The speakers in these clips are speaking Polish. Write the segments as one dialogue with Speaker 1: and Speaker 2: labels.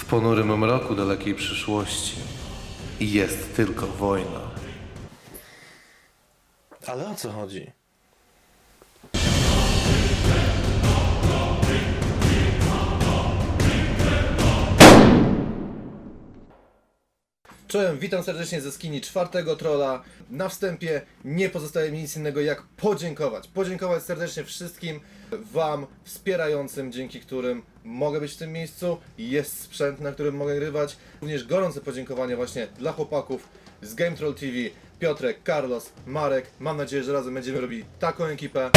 Speaker 1: W ponurym mroku dalekiej przyszłości jest tylko wojna. Ale o co chodzi?
Speaker 2: Czołem, witam serdecznie ze skini czwartego trolla. Na wstępie nie pozostaje mi nic innego jak podziękować. Podziękować serdecznie wszystkim Wam wspierającym, dzięki którym mogę być w tym miejscu. Jest sprzęt, na którym mogę grywać. Również gorące podziękowania właśnie dla chłopaków z Game Troll TV. Piotrek, Carlos, Marek. Mam nadzieję, że razem będziemy robili taką ekipę.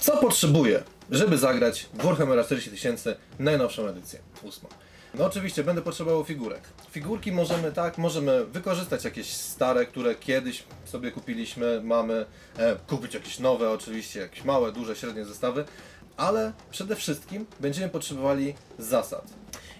Speaker 2: Co potrzebuję, żeby zagrać w Warhammera 40 tysięcy najnowszą edycję, ósmą? No oczywiście będę potrzebował figurek. Figurki możemy tak, możemy wykorzystać jakieś stare, które kiedyś sobie kupiliśmy, mamy, e, kupić jakieś nowe oczywiście, jakieś małe, duże, średnie zestawy, ale przede wszystkim będziemy potrzebowali zasad.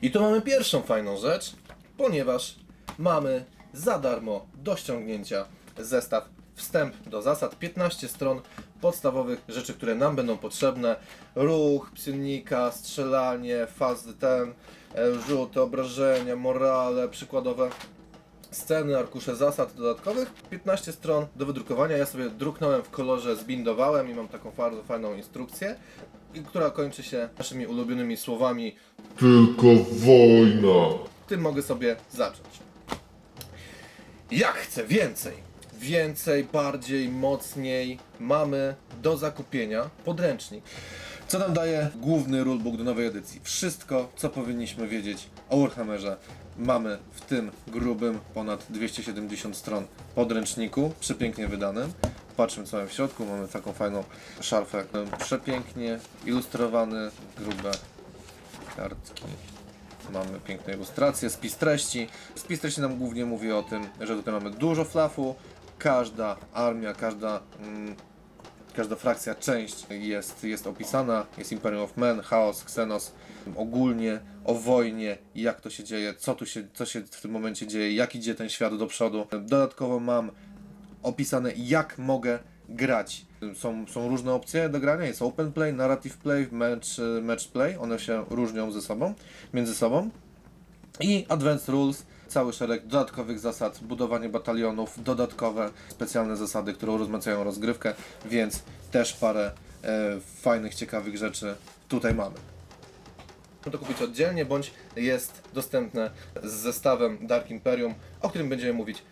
Speaker 2: I tu mamy pierwszą fajną rzecz, ponieważ mamy za darmo do ściągnięcia zestaw wstęp do zasad, 15 stron podstawowych rzeczy, które nam będą potrzebne. Ruch, psilnika, strzelanie, fazy ten, rzuty, obrażenia, morale, przykładowe sceny, arkusze zasad dodatkowych. 15 stron do wydrukowania. Ja sobie druknąłem w kolorze, zbindowałem i mam taką bardzo fajną instrukcję, która kończy się naszymi ulubionymi słowami
Speaker 3: Tylko wojna.
Speaker 2: tym mogę sobie zacząć. Jak chcę więcej, więcej, bardziej, mocniej mamy do zakupienia podręcznik. Co nam daje główny rulebook do nowej edycji? Wszystko, co powinniśmy wiedzieć o Warhammerze mamy w tym grubym, ponad 270 stron podręczniku, przepięknie wydanym. Patrzmy co mamy w środku, mamy taką fajną szarfę, przepięknie ilustrowany, grube kartki. Mamy piękne ilustracje, spis treści. Spis treści nam głównie mówi o tym, że tutaj mamy dużo flafu. Każda armia, każda, mm, każda frakcja, część jest, jest opisana. Jest Imperium of Men, Chaos, Xenos. Ogólnie o wojnie, jak to się dzieje, co tu się, co się w tym momencie dzieje, jak idzie ten świat do przodu. Dodatkowo mam opisane, jak mogę grać. Są, są różne opcje do grania. Jest open play, narrative play, match, match play. One się różnią ze sobą, między sobą. I advanced rules, cały szereg dodatkowych zasad, budowanie batalionów, dodatkowe specjalne zasady, które urozmaicają rozgrywkę, więc też parę e, fajnych, ciekawych rzeczy tutaj mamy. Można to kupić oddzielnie, bądź jest dostępne z zestawem Dark Imperium, o którym będziemy mówić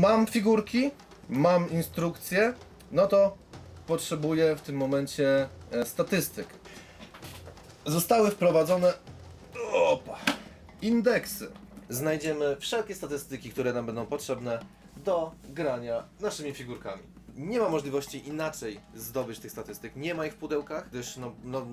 Speaker 2: Mam figurki, mam instrukcje, no to potrzebuję w tym momencie e, statystyk. Zostały wprowadzone opa, indeksy. Znajdziemy wszelkie statystyki, które nam będą potrzebne do grania naszymi figurkami. Nie ma możliwości inaczej zdobyć tych statystyk. Nie ma ich w pudełkach, gdyż no, no,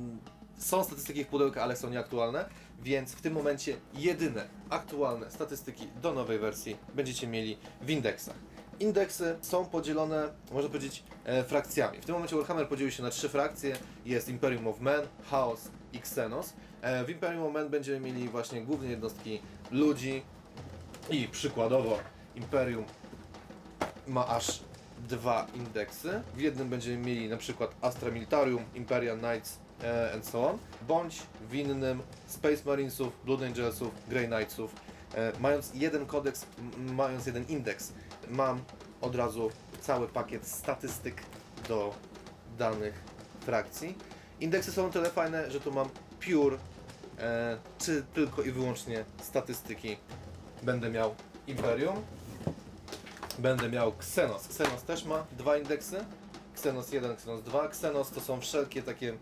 Speaker 2: są statystyki w pudełkach, ale są nieaktualne, więc w tym momencie jedyne aktualne statystyki do nowej wersji będziecie mieli w indeksach. Indeksy są podzielone, można powiedzieć, e, frakcjami. W tym momencie Warhammer podzielił się na trzy frakcje. Jest Imperium of Men, Chaos i Xenos. E, w Imperium of Men będziemy mieli właśnie głównie jednostki ludzi i przykładowo Imperium ma aż dwa indeksy. W jednym będziemy mieli na przykład Astra Militarium, Imperial Knights e, and so on, bądź w innym Space Marinesów, Blood Angelsów, Grey Knightsów. E, mając jeden kodeks, mając jeden indeks, mam od razu cały pakiet statystyk do danych frakcji. Indeksy są tyle fajne, że tu mam pure, e, czy tylko i wyłącznie statystyki będę miał Imperium, będę miał Xenos. Xenos też ma dwa indeksy. Xenos 1, Xenos 2. Xenos to są wszelkie takie,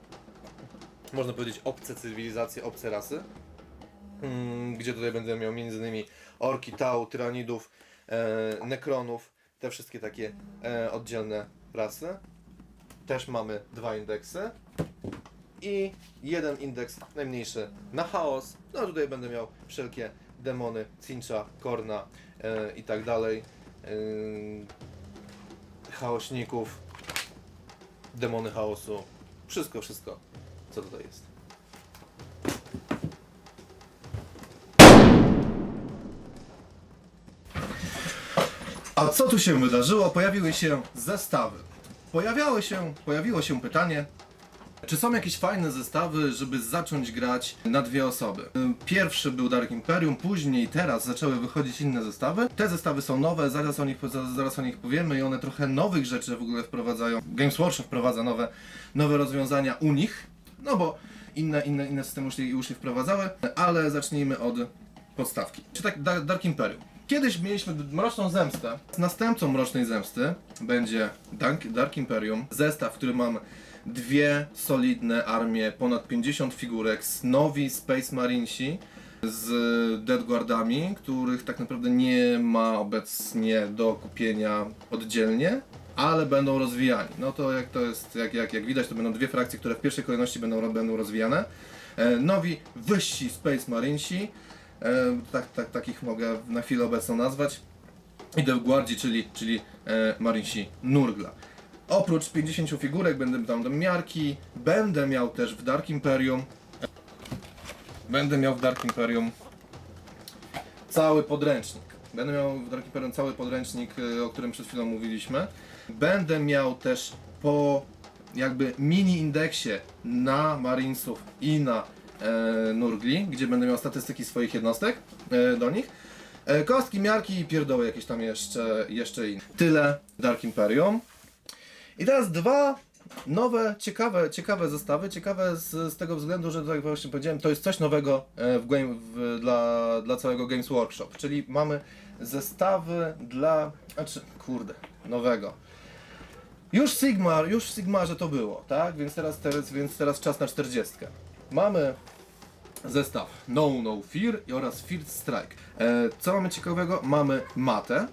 Speaker 2: można powiedzieć, obce cywilizacje, obce rasy. Mm, Gdzie tutaj będę miał innymi orki, tau, tyranidów, e, nekronów, te wszystkie takie e, oddzielne rasy. Też mamy dwa indeksy. I jeden indeks najmniejszy na chaos. No a tutaj będę miał wszelkie demony, cincha, korna e, i tak dalej. Yy, chaośników, demony chaosu, wszystko, wszystko, co tutaj jest. A co tu się wydarzyło? Pojawiły się zestawy. pojawiały się, pojawiło się pytanie, czy są jakieś fajne zestawy, żeby zacząć grać na dwie osoby? Pierwszy był Dark Imperium, później teraz zaczęły wychodzić inne zestawy. Te zestawy są nowe, zaraz o nich, zaraz- o nich powiemy i one trochę nowych rzeczy w ogóle wprowadzają. Games Workshop wprowadza nowe, nowe rozwiązania u nich, no bo inne, inne, inne systemy już już wprowadzały, ale zacznijmy od podstawki. Czy tak Da- Dark Imperium. Kiedyś mieliśmy Mroczną Zemstę. Następcą Mrocznej Zemsty będzie Dark, Imperium. Zestaw, w którym mam dwie solidne armie, ponad 50 figurek, nowi Space Marinesi z Dead Guardami, których tak naprawdę nie ma obecnie do kupienia oddzielnie, ale będą rozwijani. No to jak to jest, jak, jak, jak widać, to będą dwie frakcje, które w pierwszej kolejności będą, będą rozwijane. E, nowi wyżsi Space Marinesi, e, tak, tak, takich mogę na chwilę obecną nazwać. I Dev Guardzi, czyli, czyli e, Marinesi Nurgla. Oprócz 50 figurek będę tam do miarki, będę miał też w Dark Imperium będę miał w Dark Imperium cały podręcznik. Będę miał w Dark Imperium cały podręcznik, y, o którym przed chwilą mówiliśmy. Będę miał też po jakby mini indeksie na Marinesów i na e, Nurgli, gdzie będę miał statystyki swoich jednostek e, do nich. E, kostki, miarki i pierdoły jakieś tam jeszcze, jeszcze inne. Tyle Dark Imperium. I teraz dwa nowe, ciekawe, ciekawe zestawy. Ciekawe z, z tego względu, że tak jak właśnie powiedziałem, to jest coś nowego e, w game, w, dla, dla całego Games Workshop. Czyli mamy zestawy dla. Znaczy, kurde, nowego. Już Sigmar, już w Sigmarze to było, tak? Więc teraz, teraz, więc teraz czas na 40. Mamy zestaw No No Fear oraz Fear Strike. E, co mamy ciekawego? Mamy matę.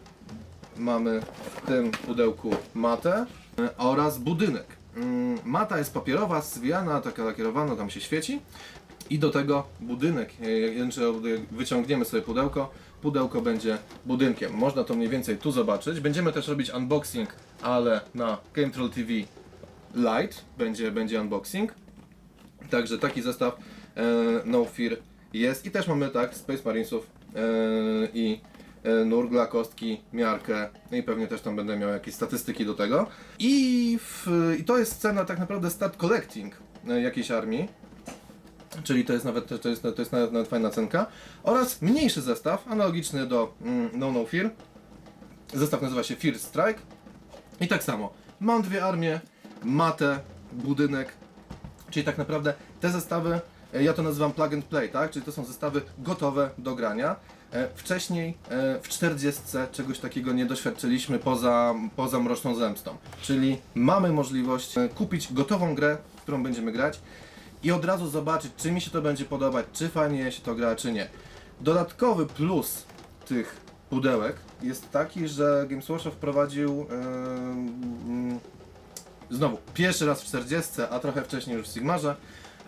Speaker 2: Mamy w tym pudełku matę oraz budynek. Mm, Mata jest papierowa, zwijana, taka lakierowana, tam się świeci. I do tego budynek, e, jak wyciągniemy sobie pudełko, pudełko będzie budynkiem. Można to mniej więcej tu zobaczyć. Będziemy też robić unboxing, ale na Game Troll TV Lite będzie, będzie unboxing. Także taki zestaw e, No Fear jest. I też mamy tak Space Marinesów e, i e, Nurgla, kostki, miarkę no i pewnie też tam będę miał jakieś statystyki do tego. I, w, i to jest cena tak naprawdę start collecting e, jakiejś armii. Czyli to jest nawet, to jest, to jest nawet, nawet fajna cenka. Oraz mniejszy zestaw, analogiczny do mm, No No Fear. Zestaw nazywa się Fear Strike. I tak samo, mam dwie armie, matę, budynek, czyli tak naprawdę te zestawy, e, ja to nazywam plug and play, tak? Czyli to są zestawy gotowe do grania. E, Wcześniej e, w 40 czegoś takiego nie doświadczyliśmy poza, poza Mroczną Zemstą. Czyli mamy możliwość e, kupić gotową grę, w którą będziemy grać i od razu zobaczyć, czy mi się to będzie podobać, czy fajnie się to gra, czy nie. Dodatkowy plus tych pudełek jest taki, że Games Workshop wprowadził em, znowu pierwszy raz w 40, a trochę wcześniej już w Sigmarze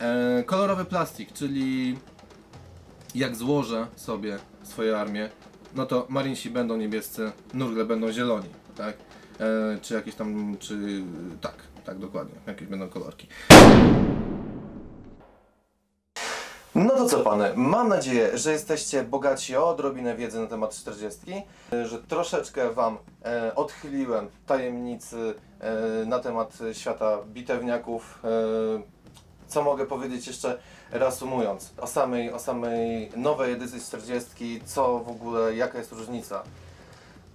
Speaker 2: e, kolorowy plastik, czyli jak złożę sobie swoje armię, no to Marinesi będą niebiescy, Nurgle będą zieloni, tak? E, czy jakieś tam, czy tak, tak dokładnie, jakieś będą kolorki. No to co pany, mam nadzieję, że jesteście bogaci o odrobinę wiedzy na temat 40, że troszeczkę wam e, odchyliłem tajemnicy e, na temat świata bitewniaków. E, co mogę powiedzieć jeszcze reasumując o samej, o samej nowej edycji 40, co w ogóle, jaka jest różnica.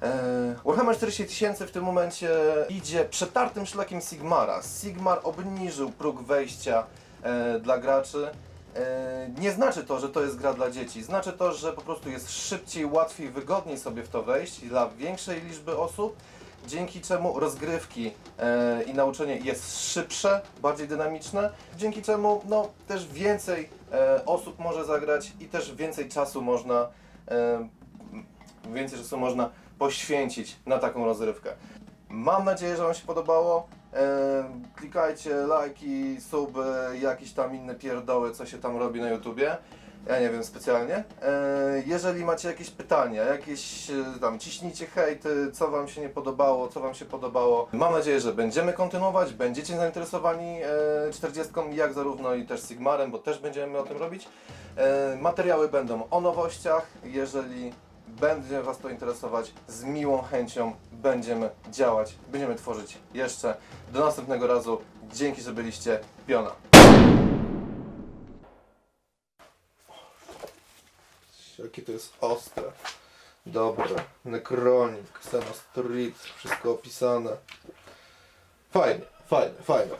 Speaker 2: E, Warhammer 40 tysięcy w tym momencie idzie przetartym szlakiem Sigmara. Sigmar obniżył próg wejścia e, dla graczy. E, nie znaczy to, że to jest gra dla dzieci. Znaczy to, że po prostu jest szybciej, łatwiej, wygodniej sobie w to wejść dla większej liczby osób, dzięki czemu rozgrywki e, i nauczenie jest szybsze, bardziej dynamiczne, dzięki czemu no, też więcej e, osób może zagrać i też więcej czasu można e, więcej czasu można poświęcić na taką rozrywkę. Mam nadzieję, że Wam się podobało. E, klikajcie lajki, suby, jakieś tam inne pierdoły, co się tam robi na YouTubie. Ja nie wiem specjalnie. E, jeżeli macie jakieś pytania, jakieś e, tam ciśnijcie hejty, co Wam się nie podobało, co Wam się podobało. Mam nadzieję, że będziemy kontynuować, będziecie zainteresowani e, 40, jak zarówno i też Sigmarem, bo też będziemy o tym robić. E, materiały będą o nowościach, jeżeli będzie Was to interesować, z miłą chęcią będziemy działać, będziemy tworzyć jeszcze. Do następnego razu. Dzięki, że byliście. Piona. Jakie to jest ostre. Dobre. Necronik, Xeno Street, wszystko opisane. Fajnie, fajnie, fajnie.